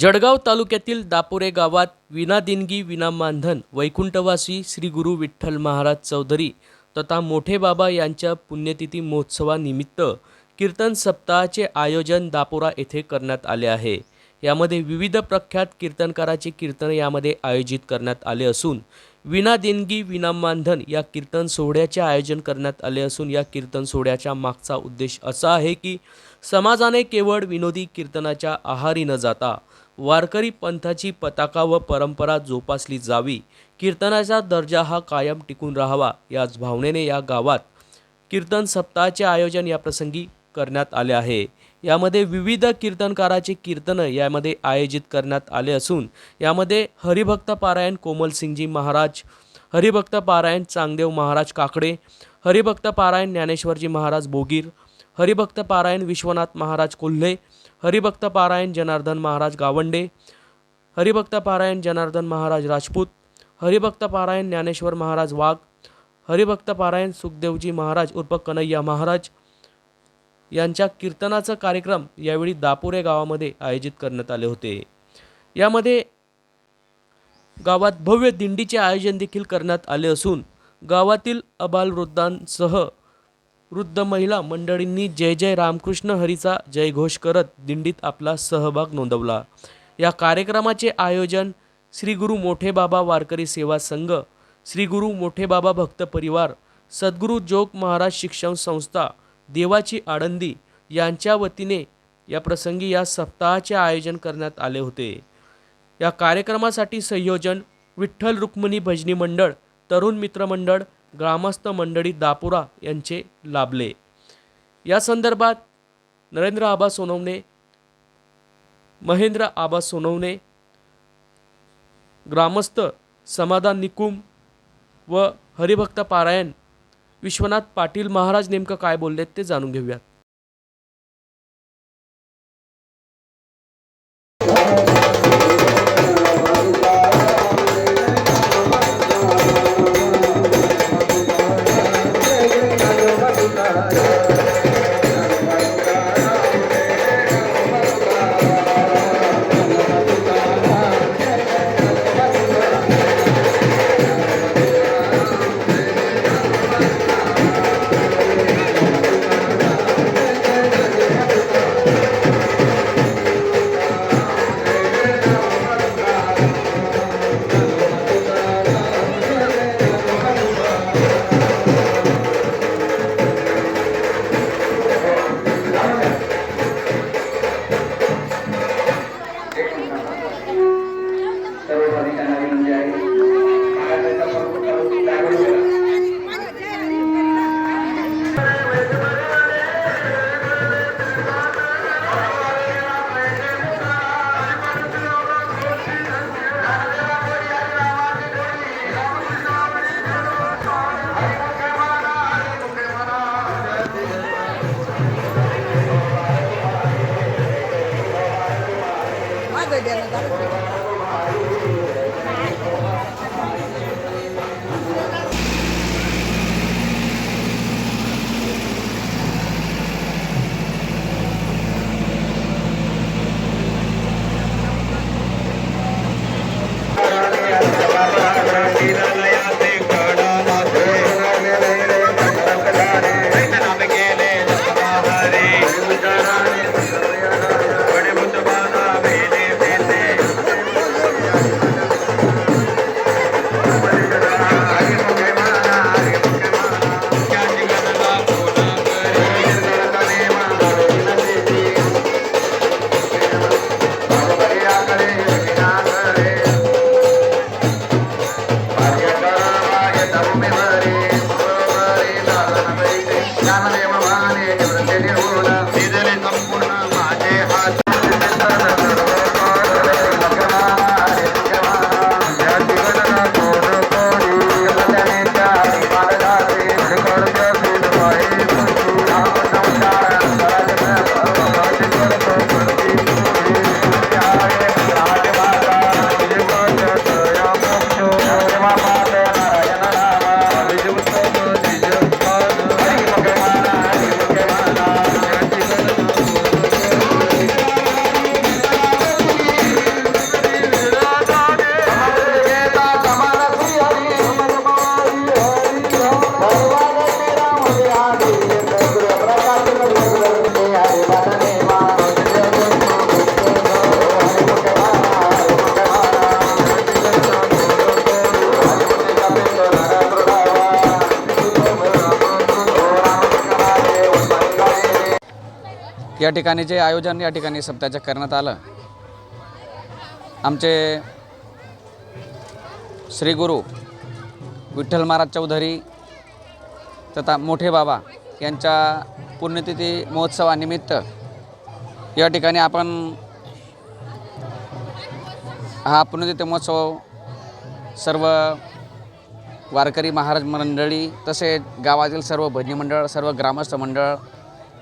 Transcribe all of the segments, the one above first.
जळगाव तालुक्यातील दापोरे गावात विना देणगी विना मानधन वैकुंठवासी श्री गुरु विठ्ठल महाराज चौधरी तथा मोठे बाबा यांच्या पुण्यतिथी महोत्सवानिमित्त कीर्तन सप्ताहाचे आयोजन दापोरा येथे करण्यात आले आहे. यामध्ये विविध प्रख्यात कीर्तनकाराचे कीर्तन यामध्ये आयोजित करण्यात आले असून विना देणगी विना मानधन या कीर्तन सोहळ्याचे आयोजन करण्यात आले असून या कीर्तन सोहळ्याच्या मागचा उद्देश असा आहे की समाजाने केवळ विनोदी कीर्तनाच्या आहारी न जाता वारकरी पंथाची पताका व परंपरा जोपासली जावी. कीर्तनाचा दर्जा हा कायम टिकून राहावा याच भावनेने या गावात कीर्तन सप्ताहाचे आयोजन या प्रसंगी करण्यात आले आहे. यामध्ये विविध कीर्तनकाराचे कीर्तन यामध्ये आयोजित करण्यात आले असून यामध्ये हरिभक्त पारायण कोमलसिंगजी महाराज हरिभक्त पारायण चांगदेव महाराज काकडे हरिभक्त पारायण ज्ञानेश्वरजी महाराज बोगीर हरिभक्त पारायण विश्वनाथ महाराज कोल्हे हरिभक्त पारायण जनार्दन महाराज गावंडे हरिभक्त पारायण जनार्दन महाराज राजपूत हरिभक्त पारायण ज्ञानेश्वर महाराज वाघ हरिभक्त पारायण सुखदेवजी महाराज उर्फ कन्हैया महाराज यांच्या कीर्तनाचा कार्यक्रम यावेळी दापुरे गावामध्ये आयोजित करण्यात आले होते. यामध्ये गावात भव्य दिंडीचे आयोजन देखील करण्यात आले असून गावातील अबालवृद्धांसह वृद्ध महिला मंडळींनी जय जय रामकृष्ण हरीचा जयघोष करत दिंडीत आपला सहभाग नोंदवला. या कार्यक्रमाचे आयोजन श्री गुरु मोठे बाबा वारकरी सेवा संघ श्री गुरु मोठे बाबा भक्त परिवार सद्गुरू जोग महाराज शिक्षण संस्था देवाची आळंदी यांच्या वतीने या प्रसंगी या सप्ताहाचे आयोजन करण्यात आले होते. या कार्यक्रमासाठी संयोजन विठ्ठल रुक्मिणी भजनी मंडळ तरुण मित्र मंडळ ग्रामस्थ मंडळी दापुरा यांचे लाभले. या संदर्भात नरेंद्र आबा सोनवणे महेंद्र आबा सोनवणे ग्रामस्थ समाधान निकुम व हरिभक्त पारायण विश्वनाथ पाटील महाराज नेमकं काय बोललेत ते जाणून घेऊयात. Tá doideira, agora. या ठिकाणी जे आयोजन या ठिकाणी सप्ताहाचं करण्यात आलं. आमचे श्री गुरु विठ्ठल महाराज चौधरी तथा मोठे बाबा यांच्या पुण्यतिथी महोत्सवानिमित्त या ठिकाणी आपण हा पुण्यतिथी महोत्सव सर्व वारकरी महाराज मंडळी तसेच गावातील सर्व भजनी मंडळ सर्व ग्रामस्थ मंडळ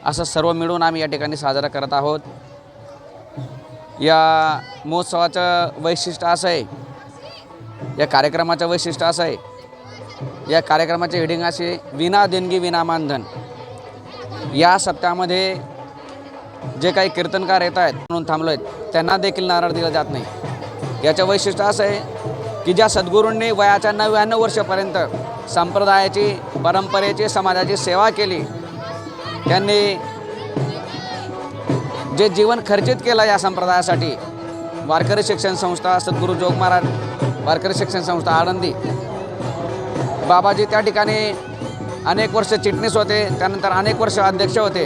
असं सर्व मिळून आम्ही या ठिकाणी साजरा करत आहोत. या महोत्सवाचं वैशिष्ट्य असं आहे या कार्यक्रमाचं वैशिष्ट्य असं आहे या कार्यक्रमाचे हेडिंग असे विना देणगी विना मानधन. या सप्त्यामध्ये जे काही कीर्तनकार येत आहेत म्हणून थांबलो आहेत त्यांना देखील नारळ दिला जात नाही. याचं वैशिष्ट्य असं आहे की ज्या सद्गुरूंनी वयाच्या नव्याण्णव वर्षापर्यंत संप्रदायाची परंपरेची समाजाची सेवा केली त्यांनी जे जीवन खर्चित केलं या संप्रदायासाठी वारकरी शिक्षण संस्था सद्गुरू जोग महाराज वारकरी शिक्षण संस्था आळंदी बाबाजी त्या ठिकाणी अनेक वर्ष चिटणीस होते त्यानंतर अनेक वर्ष अध्यक्ष होते.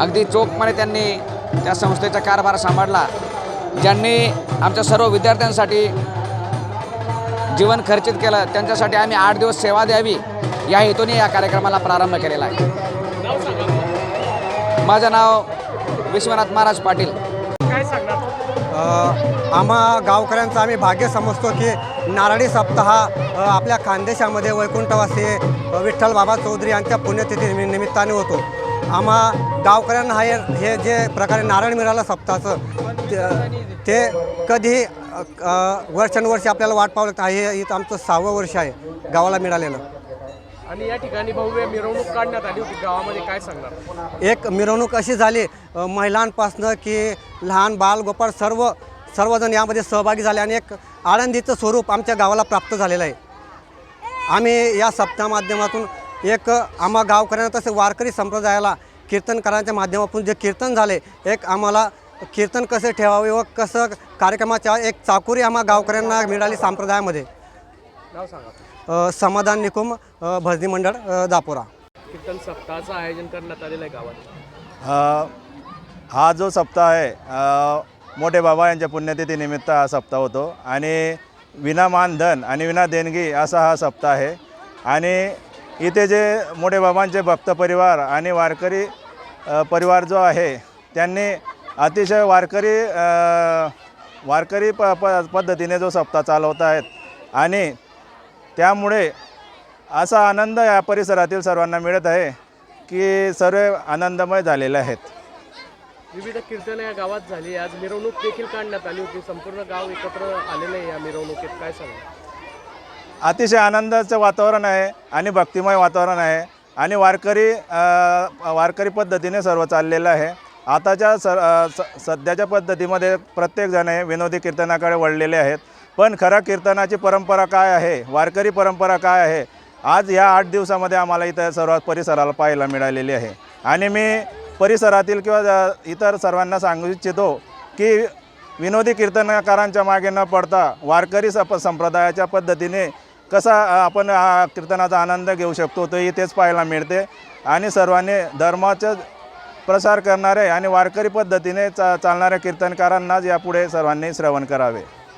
अगदी चोखपणे त्यांनी त्या संस्थेचा कारभार सांभाळला. ज्यांनी आमच्या सर्व विद्यार्थ्यांसाठी जीवन खर्चित केलं त्यांच्यासाठी आम्ही आठ दिवस सेवा द्यावी या हेतूने या कार्यक्रमाला प्रारंभ केलेला आहे. माझं नाव विश्वनाथ महाराज पाटील. अ, आम्हा गावकऱ्यांचं आम्ही भाग्य समजतो की नारळी सप्ताह आपल्या खानदेशामध्ये वैकुंठवासी विठ्ठल बाबा चौधरी यांच्या पुण्यतिथी निमि- निमित्ताने होतो. आम्हा गावकऱ्यांना हे हे जे प्रकारे नारळ मिळालं सप्ताहाचं ते- अ, वर्षानुवर्षी आपल्याला वाट पाहावं लागतं हे इथं आमचं सहावं वर्ष आहे गावाला मिळालेलं. आणि या ठिकाणी भव्य मिरवणूक काढण्यात आली होती. गावामध्ये काय सांगणार? एक मिरवणूक अशी झाली महिलांपासनं की लहान बाल गोपाळ सर्व सर्वजण यामध्ये सहभागी झाले आणि एक आळंदीचं स्वरूप आमच्या गावाला प्राप्त झालेलं आहे. आम्ही या सप्ताह माध्यमातून एक आम्हा गावकऱ्यांना तसे वारकरी संप्रदायाला कीर्तनकारांच्या माध्यमातून जे कीर्तन झाले एक आम्हाला कीर्तन कसे ठेवावे व कसं कार्यक्रमाच्या एक चाकोरी आम्हा गावकऱ्यांना मिळाली संप्रदायामध्ये. नाव सांगा. समाधान निकुम भजनी मंडळ दापोरा. कीर्तन सप्ताहाचं आयोजन करण्यात आलेलं आहे गावात. अ, हा जो सप्ताह आहे मोठे बाबा यांच्या पुण्यतिथीनिमित्त हा सप्ताह होतो. आणि विना मानधन आणि विना देणगी असा हा सप्ताह आहे. आणि इथे जे मोठे बाबांचे भक्त परिवार आणि वारकरी परिवार जो आहे त्यांनी अतिशय वारकरी वारकरी प प पद्धतीने जो सप्ताह चालवत आहेत. आणि त्यामुळे असा आनंद या परिसरातील सर्वांना मिळत आहे की सर्व आनंदमय झालेले आहेत. विविध कीर्तन या गावात झाली. आज मिरवणूक देखील काढण्यात आली होती. संपूर्ण गाव एकत्र आलेलं आहे या मिरवणुकीत. काय सांगा अतिशय आनंदाचं वातावरण आहे आणि भक्तिमय वातावरण आहे आणि वारकरी अ, वारकरी पद्धतीने सर्व चाललेलं आहे. आताच्या सर अ, स सध्याच्या पद्धतीमध्ये प्रत्येकजण हे विनोदी कीर्तनाकडे वळलेले आहेत. पण खरं कीर्तनाची परंपरा काय आहे? वारकरी परंपरा काय आहे? आज या आठ दिवसामध्ये आम्हाला इथं सर्वात परिसराला पाहायला मिळालेली आहे. आणि मी परिसरातील किंवा इतर सर्वांना सांगू इच्छितो की विनोदी कीर्तनकारांच्या मागे न पडता वारकरी सप संप्रदायाच्या पद्धतीने कसा आपण कीर्तनाचा आनंद घेऊ शकतो तो इथेच पाहायला मिळते. आणि सर्वांनी धर्माचं प्रसार करणारे आणि वारकरी पद्धतीने चा चालणाऱ्या कीर्तनकारांनाच यापुढे सर्वांनी श्रवण करावे.